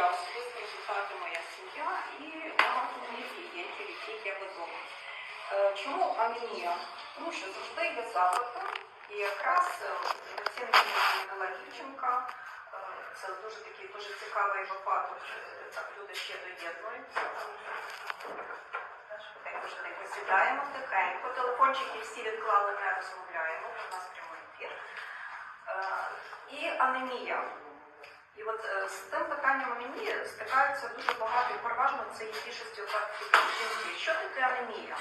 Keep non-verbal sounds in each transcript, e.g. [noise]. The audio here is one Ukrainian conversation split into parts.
я особисто результати моя сім'я і багато моїх клієнтів, яких я веду. Е, Чому анемія? Тому що завжди є запити, і якраз оцінки дала дівчинка. Це дуже такий дуже цікавий випадок. е, Так люди ще доєднуються. Тихенько, тихенько сідаємо тихенько. Телефончики всі відклали, не розмовляємо. У нас прямий ефір. Е, І анемія. І от е, з тим питанням анемії стикаються дуже багато, і переважно це є більшістю випадків. Що таке анемія?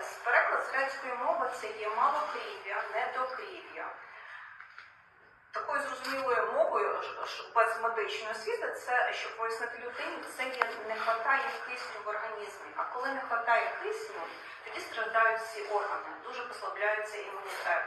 Е, З переклад з грецької мови це є малокрів'я, недокрів'я. Такою зрозумілою мовою, без медичної освіти, це щоб пояснити людині, це є не вистачає кисню в організмі. А коли не вистачає кисню, тоді страждають всі органи, дуже послабляється імунітет.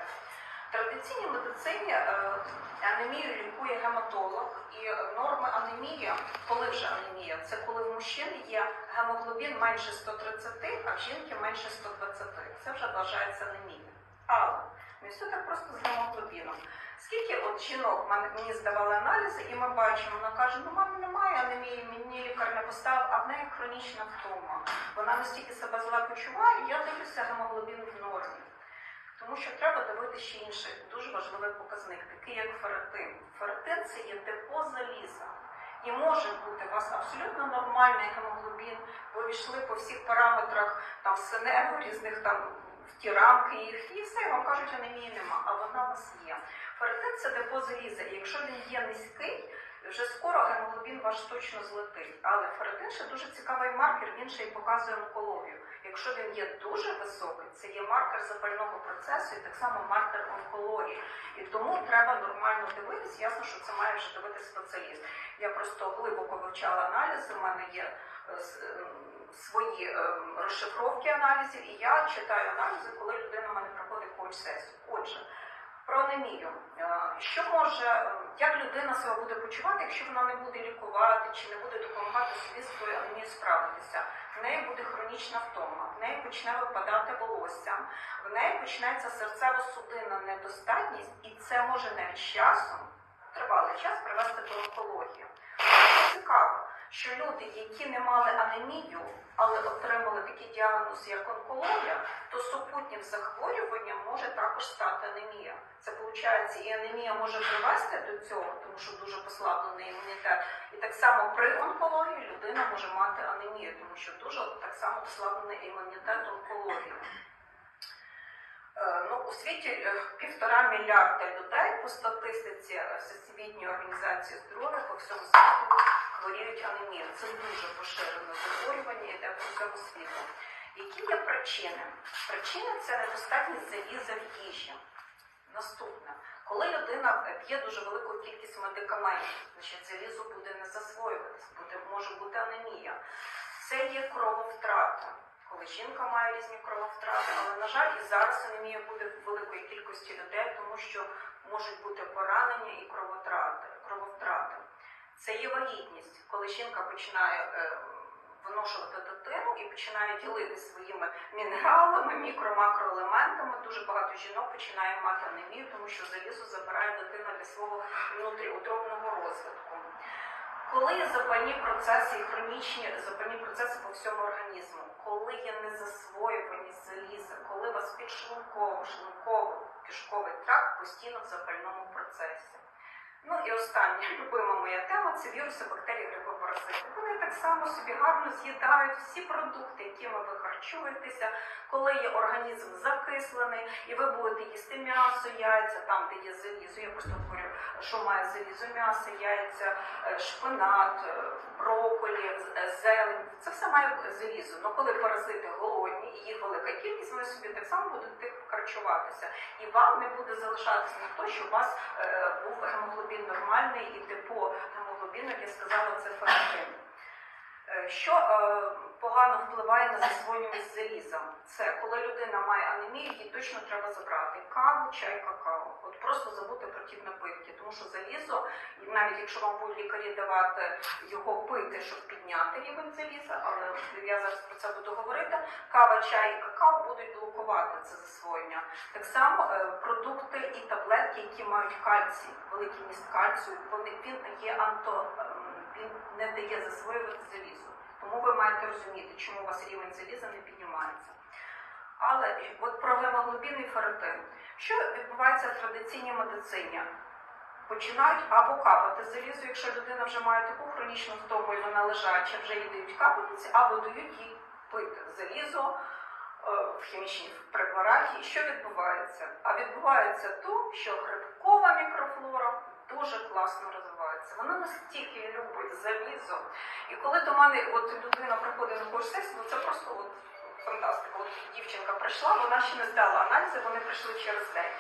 Традиційній медицині е, анемію лікує гематолог, і норми анемії, коли вже анемія, це коли в мужчини є гемоглобін менше 130, а в жінки менше 120. Це вже вважається анемія. Але не все так просто з гемоглобіном. Скільки от жінок мені здавали аналізи, і ми бачимо, вона каже, ну мене немає анемії, мені лікар не поставив, а в неї хронічна втома. Вона настільки себе зле почуває, я дивлюся гемоглобін в нормі. Тому що треба дивитися ще інший дуже важливий показник, такий як ферритин. Ферритин це є депо заліза. І може бути у вас абсолютно нормальний гемоглобін, ви війшли по всіх параметрах там синергу, різних там в ті рамки їх, і все, і вам кажуть, анемії нема, а вона у вас є. Ферритин це депо заліза, і якщо він є низький, вже скоро гемоглобін ваш точно злетить. Але ферритин ще дуже цікавий маркер, він ще й показує онкологію. Якщо він є дуже високий, це є маркер запального процесу і так само маркер онкології. І тому треба нормально дивитись. Ясно, що це має вже дивитися спеціаліст. Я просто глибоко вивчала аналізи. У мене є е, свої ем, розшифровки аналізів, і я читаю аналізи, коли людина в мене проходить коуч-сесію. Отже, про анемію. Е, Що може, е, як людина себе буде почувати, якщо вона не буде лікувати чи не буде допомагати собі з своєю анемією справитися? В неї буде хронічна втома, в неї почне випадати волосся, в неї почнеться серцево-судинна недостатність, і це може навіть часом, тривалий час, привести до онкології. Що цікаво, що люди, які не мали анемію, але отримали такий діагноз, як онкологія, то супутнім захворюванням може також стати анемія. Це виходить, і анемія може привести до цього, тому що дуже послаблений імунітет. І так само при онкології людина може мати анемію, тому що дуже так само послаблений імунітет онкології. Е, Ну, у світі е, півтора мільярда людей по статистиці е, Всесвітньої організації здоров'я по всьому світу хворіють анемією. Це дуже поширене захворювання, йде по всьому світу. Які є причини? Причини це недостатність заліза в їжі. Наступне, коли людина п'є дуже велику кількість медикаментів, значить залізо буде не засвоюватись, буде, може бути анемія. Це є крововтрата. Коли жінка має різні крововтрати, але на жаль, і зараз анемія буде в великої кількості людей, тому що можуть бути поранення і кровотрати, крововтрати. Це є вагітність, коли жінка починає е, виношувати дитину і починає ділитися своїми мінералами, мікро-макроелементами. Дуже багато жінок починає мати анемію, тому що залізо забирає дитина для свого внутріутробного розвитку. Коли є запальні процеси і хронічні запальні процеси по всьому організму, коли є незасвоювані заліза, коли у вас підшлунково, шлунково, кишковий тракт постійно в запальному процесі. Ну і остання любима моя тема це віруси, бактерії, гриби. Вони так само собі гарно з'їдають всі продукти, якими ви харчуєтеся, коли є організм закислений, і ви будете їсти м'ясо, яйця, там, де є залізо. Я просто говорю, що має залізо, м'ясо, яйця, е, шпинат, броколі, брокколі, е, зелень. Це все має залізо. Ну коли паразити голодні і їх велика кількість, вони собі так само будуть тих харчуватися. І вам не буде залишатися на те, що у вас е, був гемоглобін нормальний і депо гемоглобіну, як я сказала, це ферритин. Е, Що е, погано впливає на засвоюваність заліза? Це коли людина має анемію, їй точно треба забрати каву, чай, какао. От просто забути про ті напитки, тому що залізо, навіть якщо вам будуть лікарі давати його пити, щоб підняти рівень заліза, але я зараз про це буду говорити. Кава, чай і какао будуть блокувати це засвоєння. Так само е, продукти і таблетки, які мають кальцій, великий міст кальцію, вони він є анто він не дає засвоювати залізо. Тому ви маєте розуміти, чому у вас рівень заліза не піднімається. Але от про гемоглобін і ферритин. Що відбувається в традиційній медицині? Починають або капати залізо, якщо людина вже має таку хронічну втому і вона лежача, вже їй дають капельниці, або дають їй пити залізо е, в хімічній препараті. І що відбувається? А відбувається то, що грибкова мікрофлора дуже класно розвивається. Вона настільки любить залізо. І коли до мене от людина приходить на курс ну це просто от фантастика. От дівчинка прийшла, вона ще не здала аналізи, вони прийшли через день.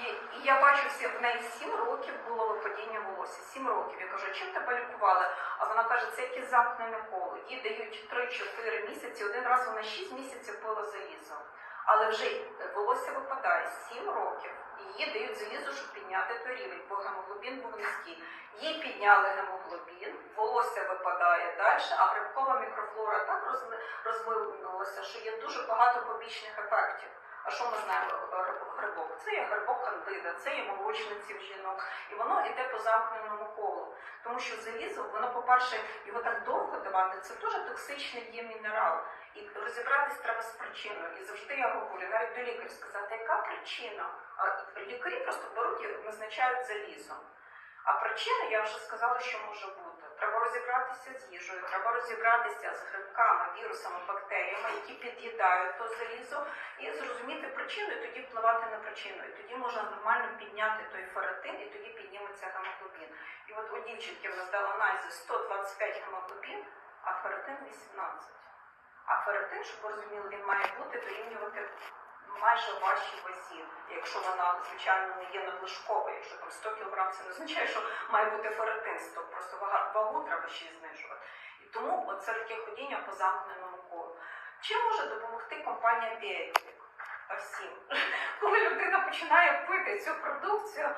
І, і я бачу всі в неї 7 років було випадіння волосся. 7 років. Я кажу, чим тебе лікували? А вона каже, це якесь замкнене коло. Їй дають 3-4 місяці. Один раз вона 6 місяців пила залізо. Але вже волосся випадає 7 років. Їй дають залізо, щоб підняти той рівень, бо гемоглобін був низький. Їй підняли гемоглобін, волосся випадає далі, а грибкова мікрофлора так розви- розвинулася, що є дуже багато побічних ефектів. А що ми знаємо грибок? Це є грибок кандида, це є молочниці в жінок, і воно йде по замкненому колу. Тому що залізо, воно, по-перше, його так довго давати, це дуже токсичний є мінерал. І розібратись треба з причиною. І завжди я говорю, навіть до лікаря сказати, яка причина? А лікарі просто беруть і назначають залізо. А причина, я вже сказала, що може бути. Треба розібратися з їжею, треба розібратися з грибками, вірусами, бактеріями, які під'їдають то залізо, і зрозуміти причину, і тоді впливати на причину. І тоді можна нормально підняти той ферритин, і тоді підніметься гемоглобін. І от у дівчинки в нас дала аналізи 125 гемоглобін, а ферритин 18. А ферритин, щоб ви розуміли, він має бути дорівнювати майже вашій вазі, якщо вона, звичайно, не є надлишковою. Якщо там 100 кг, це не означає, що має бути ферритин 100, просто вагу треба ще знижувати. І тому оце таке ходіння по замкненому колу. Чим може допомогти компанія Біотік? Всім. [laughs] Коли людина починає пити цю продукцію,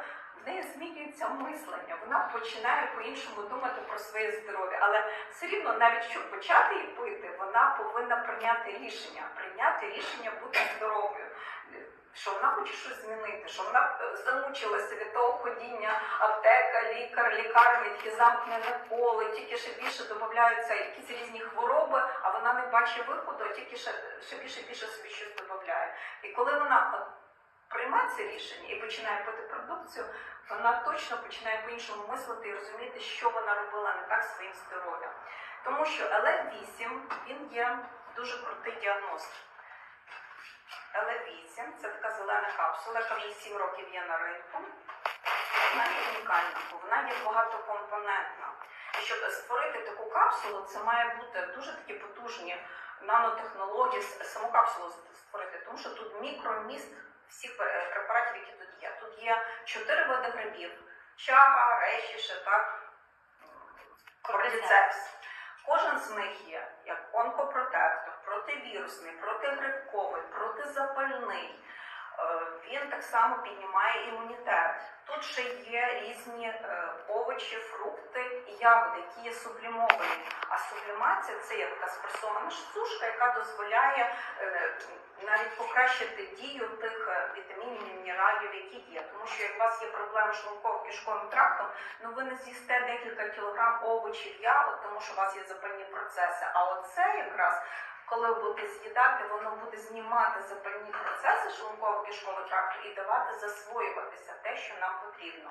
в неї змінюється мислення, вона починає по-іншому думати про своє здоров'я. Але все рівно, навіть щоб почати її пити, вона повинна прийняти рішення, прийняти рішення бути здоровою. Що вона хоче щось змінити, що вона е, замучилася від того ходіння, аптека, лікар, лікарня, такі замкнене коло, тільки ще більше додаються якісь різні хвороби, а вона не бачить виходу, а тільки ще, ще більше більше собі щось додає. І коли вона е, приймає це рішення і починає пити продукцію, вона точно починає по-іншому мислити і розуміти, що вона робила не так своїм здоров'ям. Тому що ЛФ8 він є дуже крутий діагност. ЛФ8 це така зелена капсула, яка вже 7 років є на ринку. Вона є унікальна, бо вона є багатокомпонентна. І щоб створити таку капсулу, це має бути дуже такі потужні нанотехнології, саму капсулу створити, тому що тут мікроміст всіх препаратів, які тут є. Тут є чотири види грибів: чага, решіше, так, кордицепс. Кожен з них є як онкопротектор, противірусний, протигрибковий, протизапальний. Е, Він так само піднімає імунітет. Тут ще є різні е, овочі, фрукти і ягоди, які є сублімовані. А сублімація це є така спресована сушка, яка дозволяє е, навіть покращити дію тих вітамінів і мінералів, які є. Тому що як у вас є проблеми з шлунково-кишковим трактом, ну ви не з'їсте декілька кілограм овочів, ягод, тому що у вас є запальні процеси. А оце якраз коли ви будете з'їдати, воно буде знімати запальні процеси шлунково-кишкового тракту і давати засвоюватися те, що нам потрібно.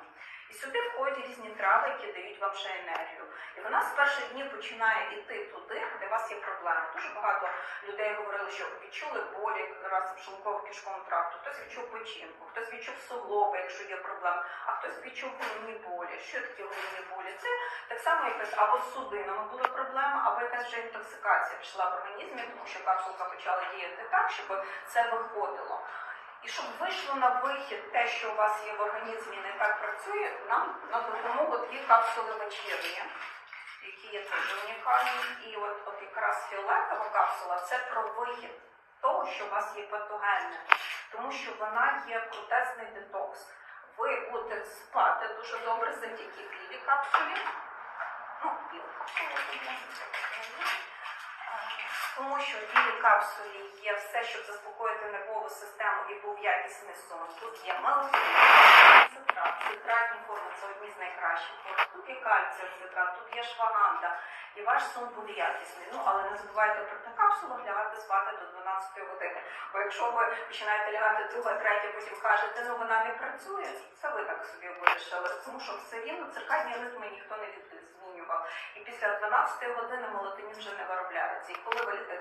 І сюди входять різні трави, які дають вам ще енергію. І вона з перших днів починає йти туди, де у вас є проблеми. Дуже багато людей говорили, що відчули болі раз в шлунково-кишковому тракту, хтось відчув печінку, хтось відчув суглоби, якщо є проблеми, а хтось відчув головні болі. Що таке головні болі? Це так само якась або судинами були проблеми, якась вже інтоксикація пішла в організмі, тому що капсулка почала діяти так, щоб це виходило. І щоб вийшло на вихід те, що у вас є в організмі, не так працює, нам на допомогу дві капсули вечірні, які є теж унікальні. І от, от якраз фіолетова капсула це про вихід того, що у вас є патогенне, тому що вона є крутезний детокс. Ви будете спати дуже добре завдяки білій капсулі. Ну. Тому що в білій капсулі є все, щоб заспокоїти нервову систему і був якісний сон. Тут є мелатонін, цитрат, цитратні форми це одні з найкращих. Тут є кальцій, цитрат, тут є шваганда. І ваш сон буде якісний. Ну але не забувайте про капсулу лягати спати до 12 години. Бо якщо ви починаєте лягати друга, третя, потім кажете, ну вона не працює, це ви так собі вирішили. Тому що все рівно циркадні ритми ніхто не від- змінював. І після 12 години мелатонін вже не виробляється. І коли ви е,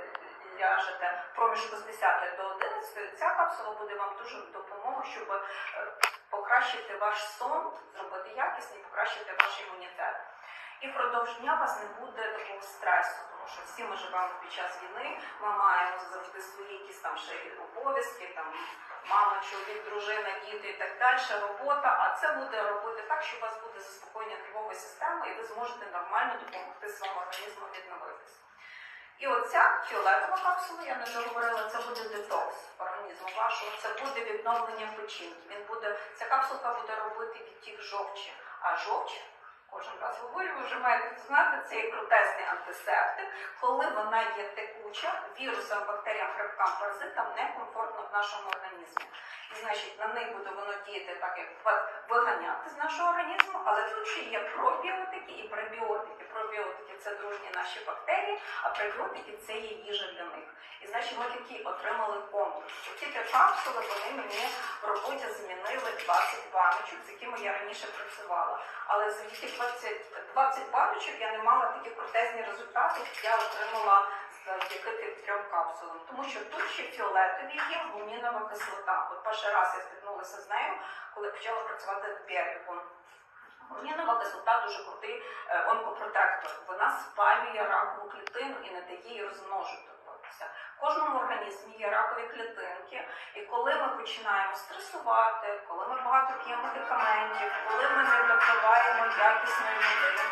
ляжете проміжку з 10 до 11, ця капсула буде вам дуже в допомогу, щоб е, покращити ваш сон, зробити якісний, покращити ваш імунітет. І впродовж дня вас не буде такого стресу, тому що всі ми живемо під час війни, ми маємо завжди свої якісь там ще обов'язки, там мама, чоловік, дружина, діти і так далі, робота. А це буде робити так, що у вас буде заспокоєння нервової системи, і ви зможете нормально допомогти своєму організму відновитися. І оця фіолетова капсула, я не договорила, це буде детокс організму вашого, це буде відновлення печінки. Він буде, ця капсулка буде робити відтік жовчі, а жовч. Кожен раз говорю, ви вже маєте знати, це є крутезний антисептик. Коли вона є текуча, вірусам, бактеріям, грибкам, паразитам некомфортно в нашому організмі. І значить на них буде воно діяти так, як виганяти з нашого організму, але тут ще є пробіотики і пребіотики. Пробіотики це дружні наші бактерії, а пребіотики це є їжа для них. І значить, ми такі отримали комплекс. Оці три капсули вони мені в роботі змінили 20 баночок, з якими я раніше працювала. Але завдяки 20, 20 баночок я не мала такі протезні результати, як я отримала завдяки тим трьом капсулам. Тому що тут ще фіолетові є гумінова кислота. От перший раз я стикнулася з нею, коли почала працювати берегом. Гумінова кислота дуже крутий е, онкопротектор. Вона спалює ракову клітину і не дає їй розмножуватися. В кожному організмі є ракові клітинки, і коли ми починаємо стресувати, коли ми багато п'ємо медикаментів, коли ми не допиваємо якісної води,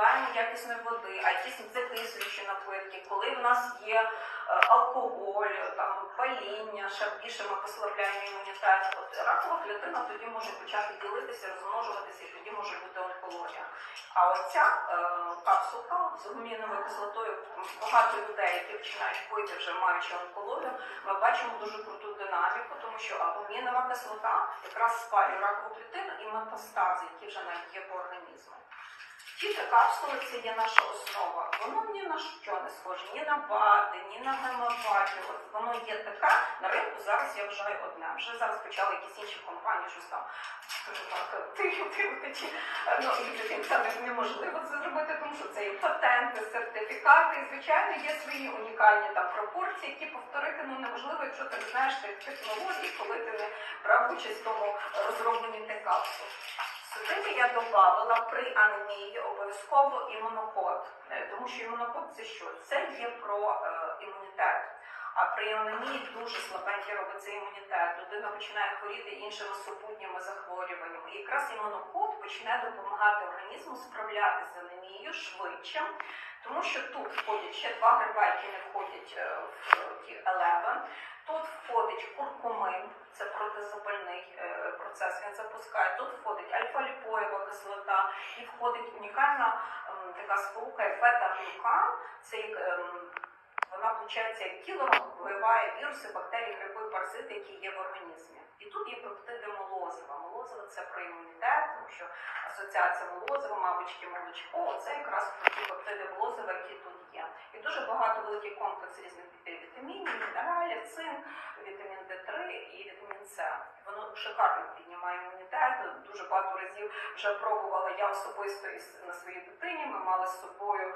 не добиваємо якісної води, а якісь закислюючі напитки, коли в нас є е, алкоголь, там паління, ще більше ми послабляємо імунітет. От ракова клітина тоді може почати ділитися, розмножуватися, і тоді може бути онкологія. А оця е, капсулка з гуміновою кислотою багато людей, які починають пити вже маючи онкологію, ми бачимо дуже круту динаміку, тому що агумінова кислота якраз спалює ракову клітину і метастази, які вже навіть є по організму. Ті три капсули це є наша основа. Воно ні на що не схоже, ні на БАДи, ні на гемопатію. Воно є таке, на ринку зараз я вважаю одне. Вже зараз почали якісь інші компанії, щось там скажу так, тихо, ті. Ну і неможливо це зробити, тому що це є патенти, сертифікати. І звичайно є свої унікальні там пропорції, які повторити ну неможливо, якщо ти не знаєш тих технологій, коли ти не брав участь в тому розробленні капсул. Сюди я додавала при анемії обов'язково імунокод, Е, тому що імунокод це що? Це є про е, імунітет. А при анемії дуже слабенький робиться імунітет. Людина починає хворіти іншими супутніми захворюваннями. І якраз імунокод починає допомагати організму справлятися з анемією швидше, тому що тут входять ще два гриба, які не входять е, в ті 11. Тут входить куркумин, це протизапальний е, процес, він запускає. Тут входить альфа-ліпоєва кислота і входить унікальна така сполука як бета-глюкан. Це як ем, вона, виходить, кілером вбиває віруси, бактерії, гриби, паразити, які є в організмі. І тут є пептиди молозива. Молозиво це про імунітет, тому що асоціація молозива, мамочки, молочко, це якраз ті пептиди молозива, які тут є. І дуже багато великий комплекс різних вітамінів, мінералів, цинк, вітамін Д3 і вітамін С. Воно шикарно піднімає імунітет. Дуже багато разів вже пробувала я особисто на своїй дитині. Ми мали з собою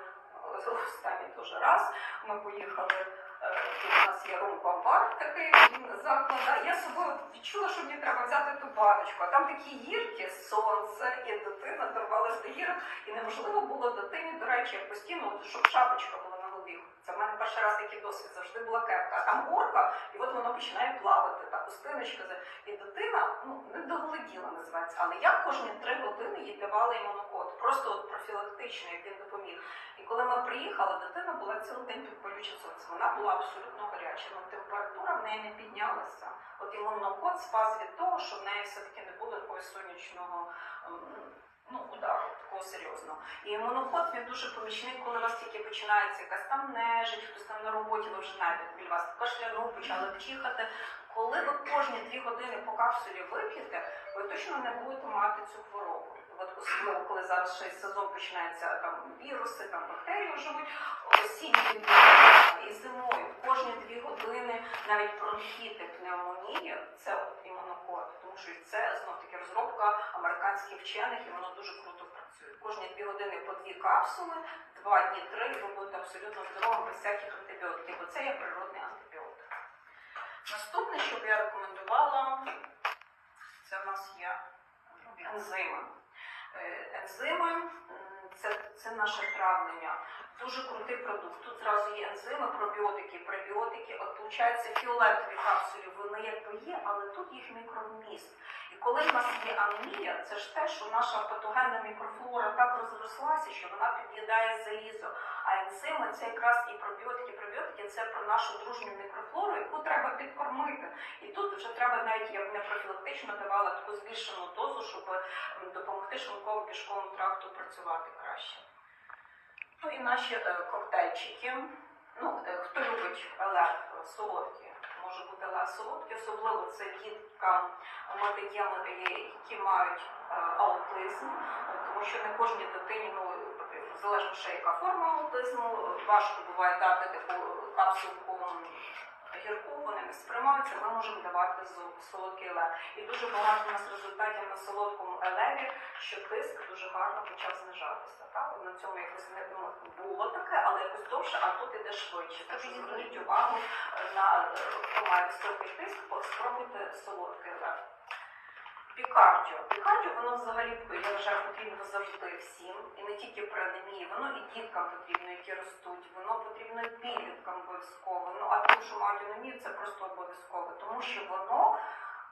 е, останній дуже раз. Ми поїхали. е, у нас є румпа-бар такий заклад. да. Я собою відчула, що мені треба взяти ту баночку. А там такі гірки, сонце, і дитина дорвалася до гірок. І неможливо було дитині, до речі, постійно, щоб шапочка була. Це в мене перший раз такий досвід, завжди була кепка. А там горка, і от воно починає плавати, та пустиночка. І дитина ну, не догляділа, називається. Але я кожні три години їй давала імунокод. Просто от профілактично, як він допоміг. І коли ми приїхали, дитина була цілий день під болючим сонцем. Вона була абсолютно гаряча, але температура в неї не піднялася. От імунокод спас від того, що в неї все-таки не було такого сонячного ем, ну, удару, такого серйозного. І імуноход він дуже помічний, коли у вас тільки починається якась там нежить, хтось там на роботі, ви вже знаєте, біля вас кашлянув, почали вчихати. Коли ви кожні дві години по капсулі вип'єте, ви точно не будете мати цю хворобу. От особливо, коли зараз ще сезон починається там віруси, там бактерії живуть, осінні і зимою кожні дві години навіть бронхіти, пневмонія це імунокод, тому що це знов таки розробка американських вчених, і воно дуже круто працює. Кожні дві години по дві капсули, два дні три, ви будете абсолютно здоровим без всяких антибіотиків, бо це є природний антибіотик. Наступне, що б я рекомендувала, це в нас є ензими. Е, Ензими це, це наше травлення. Дуже крутий продукт. Тут зразу є ензими, пробіотики, пребіотики. От виходить, фіолетові капсулі вони якби є, але тут їх мікровміст. І коли в нас є анемія, це ж те, що наша патогенна мікрофлора так розрослася, що вона під'їдає залізо. А ензими це якраз і пробіотики, пребіотики це про нашу дружню мікрофлору, яку треба підкормити. І тут вже треба навіть я б не профілактично давала таку збільшену дозу, щоб допомогти шлунково кишковому тракту працювати краще. Ну і наші е, коктейльчики. Ну, е, хто любить еле солодкі, може бути еле солодкі, особливо це діткам, ми даємо, е, які мають аутизм, тому що не кожній дитині, ну залежно ще яка форма аутизму, важко буває дати таку капсулку гірку, вони не сприймаються, ми можемо давати солодкий еле. І дуже багато у нас результатів на солодкому елеві, що тиск дуже гарно почав знижатися. Так? На цьому якось не ну, було таке, але якось довше, а тут іде швидше. Так що зверніть увагу е, на е, хто має високий тиск, спробуйте солодкий елев. Пікардіо. Пікардіо, воно взагалі я потрібно завжди всім, і не тільки при анемії, воно і діткам потрібно, які ростуть, воно потрібно і підліткам обов'язково. Ну а тим, що мають анемію, це просто обов'язково, тому що воно.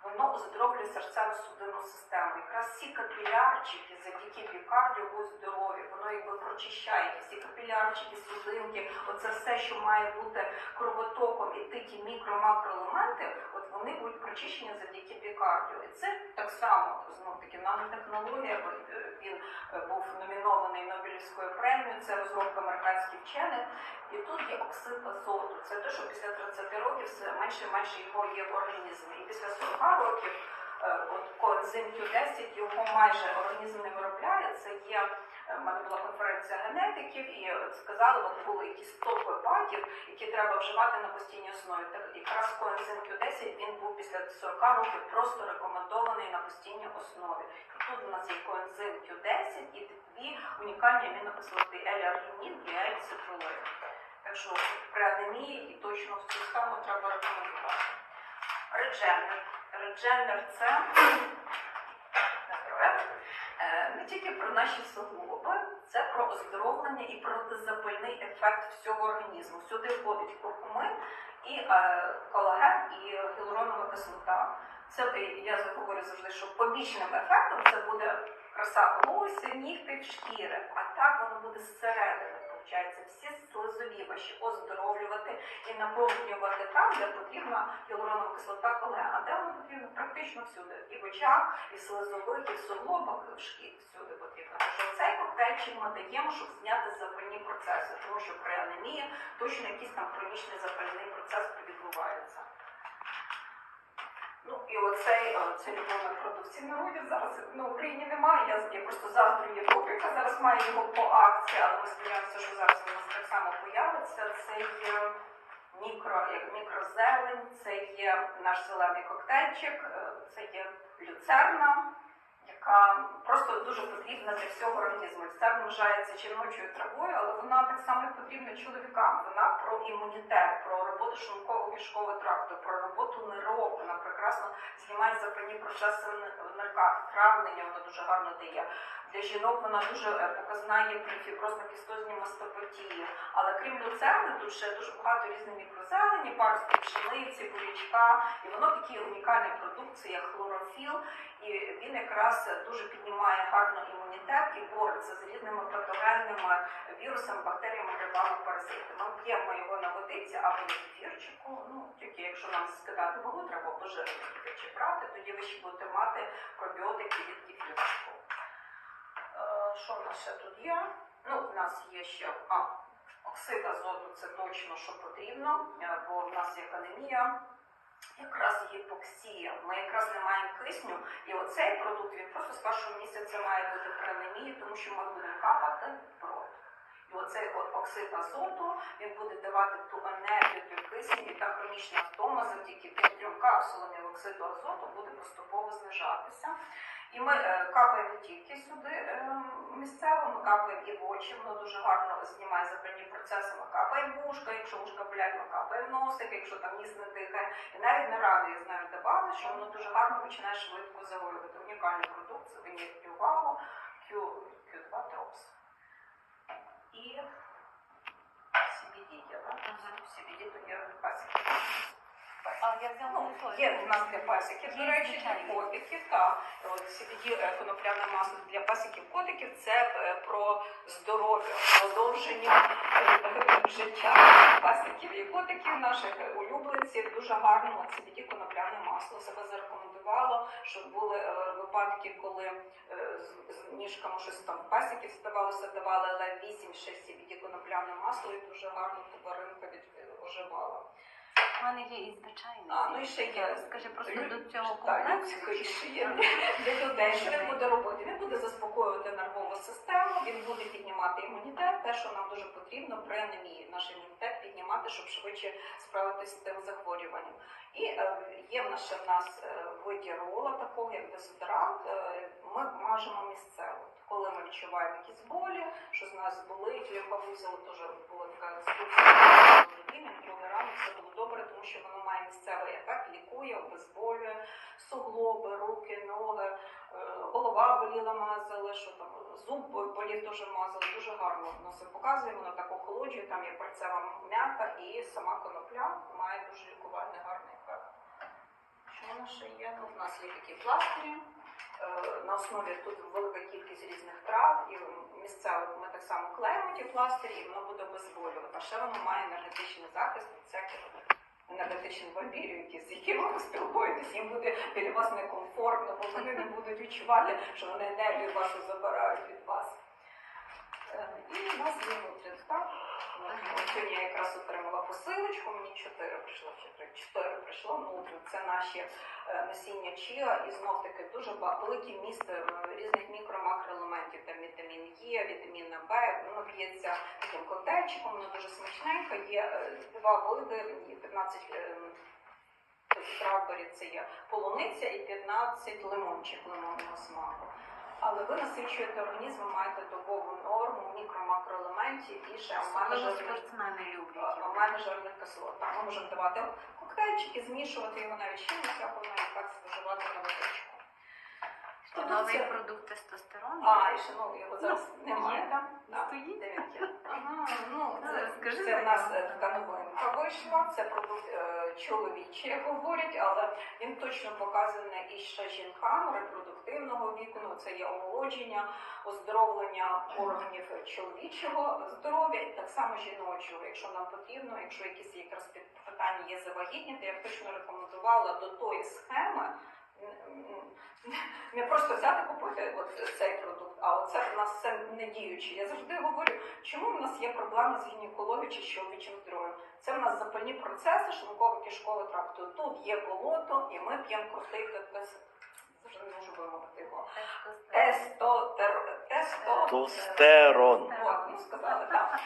Воно оздоровлює серцево-судинну систему. Якраз всі капілярчики завдяки пікардіо будуть здорові. Воно якби прочищає всі капілярчики, судинки. Оце все, що має бути кровотоком і ті мікро-макроелементи, вони будуть прочищені завдяки пікардіо. І це так само знов таки нанотехнологія. е, Він е, був номінований Нобелівською премією. Це розробка американських вчених. І тут є оксид азоту. Це те, що після 30 років все менше і менше його є в організмі. І після 40 років от коензим Q10 його майже організм не виробляє. Це є е, в мене була конференція генетиків, і е, сказали, от були якісь 100 препаратів, які треба вживати на постійній основі. Так якраз коензим Q10 він був після 40 років просто рекомендований на постійній основі. І тут у нас є коензим Q10 і дві унікальні амінокислоти L-аргінін і L-цитрулин. Так що при анемії і точно в цю схему треба рекомендувати. Редженер. Редженер це Е, не тільки про наші суглоби, це про оздоровлення і протизапальний ефект всього організму. Сюди входить куркумин і е, колаген і гіалуронова кислота. Це е, я говорю завжди, що побічним ефектом це буде краса волосся, нігтів, шкіри, а так воно буде зсередини. Виходить, всі слизові ваші оздоровлювати і наповнювати там, де потрібна гіалуронова кислота колега. А де вона потрібна? Практично всюди. І в очах, і в слизових, і в суглобах, і в шкірі. Всюди потрібно. Тому цей коктейльчик ми даємо, щоб зняти запальні процеси, тому що при анемії точно якийсь там хронічний запальний процес відбувається. Ну і оцей е, це любовна продукція народів зараз на Україні немає. Я, я просто завтра є яка зараз має його по акції, але ми сподіваємося, що зараз у нас так само появиться. Це є мікро, як мікрозелень, це є наш зелений коктейльчик, е, це є люцерна, яка просто дуже потрібна для всього організму. Люцерна вважається жіночою травою, але вона так само потрібна чоловікам. Вона про імунітет, про роботу шлунково кишкового тракту, про роботу нирок. Вона прекрасно знімає запальні процеси в нирках. Травлення вона дуже гарно дає. Для жінок вона дуже е, показна є при фіброзно-кістозній мастопатії. Але тут ще дуже багато різних мікрозелені, паростки пшениці, бурячка. І воно такий унікальний продукт, це є хлорофіл. І він якраз дуже піднімає гарно імунітет і бореться з різними патогенними вірусами, бактеріями, грибами, паразитами. Ми п'ємо його на водиці або на кефірчику. Ну тільки якщо нам скидати вагу, треба пожирити чи брати, тоді ви ще будете мати пробіотики від кефірчику. Е, що в нас ще тут є? Ну, в нас є ще а, оксид азоту, це точно, що потрібно, е, бо в нас є анемія, якраз гіпоксія. Ми якраз не маємо кисню, і оцей продукт він просто з першого місяця має бути при тому що ми будемо капати в рот. І оцей оксид азоту він буде давати ту енергію, той кисень, і та хронічна втома завдяки тим трьом капсулам оксиду азоту буде поступово знижатися. І ми е, капаємо не тільки сюди е, місцево, ми капаємо і в очі, воно дуже гарно знімає запальні процеси. Ми капаємо вушка, якщо вушка болять, ми капаємо носик, якщо там ніс не дихає. І навіть на ради я знаю давали, що воно дуже гарно починає швидко загоювати. Унікальний продукт, це Q, Q2 Drops. І CBD є, там CBD то є пасіки. А я взяла Ну, є в нас для пасіків, до речі, для котиків, так. От CBD е, конопляне масло для пасіків котиків це е, про здоров'я, продовження е, життя пасіків і котиків, наших улюбленців. Дуже гарно CBD конопляне масло себе зарекомендувало, щоб були випадки, коли з, ніжками щось там пасіків ставалося, давали, але 8-6 CBD конопляне масло і дуже гарно тваринка оживала. У мене є і звичайний. А, ну і ще є. Скажи просто до цього Так, комплексу. людської ще є [laughs] для людей. Що він буде робити? Він буде заспокоювати нервову систему, він буде піднімати імунітет, те, що нам дуже потрібно при анемії. Наш імунітет піднімати, щоб швидше справитися з тим захворюванням. І е, є в нас ще в нас е, виді рола такого, як дезодорант. Е, ми мажемо місцево. Коли ми відчуваємо якісь болі, що з нас болить, ліховузол теж була така людини, другий ранок все було добре, тому що воно має місцевий ефект, лікує, обезболює, суглоби, руки, ноги, голова боліла, мазали, що там зуб болів теж мазали, дуже гарно все показує, воно так охолоджує, там є пальцева м'ята і сама конопля має дуже лікувальний гарний ефект. Що в нас ще є? Ну, в нас є такі пластирі. Е, На основі тут велика кількість різних трав і місцево ми так само клеїмо ті пластирі, і воно буде обезболювати. А ще воно має енергетичний захист від всяких енергетичних вампірів, які з якими ви спілкуєтесь, їм буде біля вас некомфортно, бо вони не будуть відчувати, що вони енергію вашу забирають від вас. Е, І у нас є нутритка. Сьогодні я якраз отримала посилочку, мені чотири прийшло, чи три, чотири прийшло нутрі. Це наші е, насіння чіа, і знов таки дуже великі місце різних мікро-макроелементів, там вітамін Е, вітамін Б, воно п'ється таким коктейльчиком, воно дуже смачненько. Є е, два види, є 15 е, травбері, це є полуниця і 15 лимончик лимонного смаку. Але ви насичуєте організм, ви маєте добову норму мікро-макроелементів і ще Особливо менеджер спортсмени люблять. у кислот. Так, ми можемо давати коктейльчики, змішувати його навіть ще не воно і так споживати на водичку. Новий продукт тестостерону. А, і ще ну, його зараз немає, Стоїть? де він є? Ага, ну, Ну, це, розкажи це в нас е, така новинка вийшла, це продукт е, чоловічий, як говорять, але він точно показаний і ще жінкам репродуктивного віку, ну, це є омолодження, оздоровлення органів чоловічого здоров'я і так само жіночого, якщо нам потрібно, якщо якісь якраз питання є завагітніти, я б точно рекомендувала до тої схеми. Не просто взяти купити от цей продукт, а оце в нас це не діюче. Я завжди говорю, чому в нас є проблеми з гінекологією чи з чоловічим здоров'ям. Це в нас запальні процеси, шлунково кишкового тракту. Тут є болото, і ми п'ємо крутий без завжди не можу вимовити його. Тестостерон. От, ну сказали, так.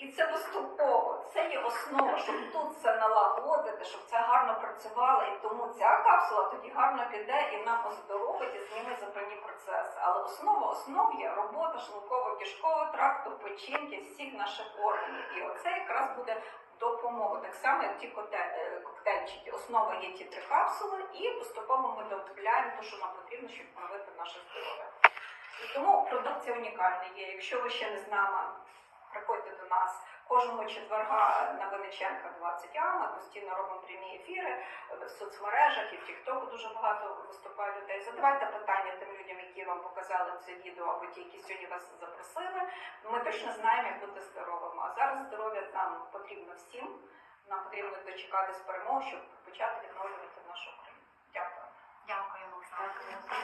І це поступово, це є основа, щоб тут це налагодити, щоб це гарно працювало, і тому ця капсула тоді гарно піде і нам оздоровить і зніме запальні процеси. Але основа основ є робота шлунково-кишкового тракту, печінки, всіх наших органів. І оце якраз буде допомога. Так само, як ті е, коктейльчики. Основа є ті три капсули, і поступово ми додаємо те, що нам потрібно, щоб поновити наше здоров'я. І тому продукція унікальна є. Якщо ви ще не з нами, приходьте до нас кожного четверга на Винниченка 20 А. Ми постійно робимо прямі ефіри в соцмережах і в Тіктоку дуже багато виступає людей. Задавайте питання тим людям, які вам показали це відео, або ті, які сьогодні вас запросили. Ми точно знаємо, як бути здоровими. А зараз здоров'я нам потрібно всім. Нам потрібно дочекатись перемоги, щоб почати відновлювати нашу країну. Дякую. Дякую.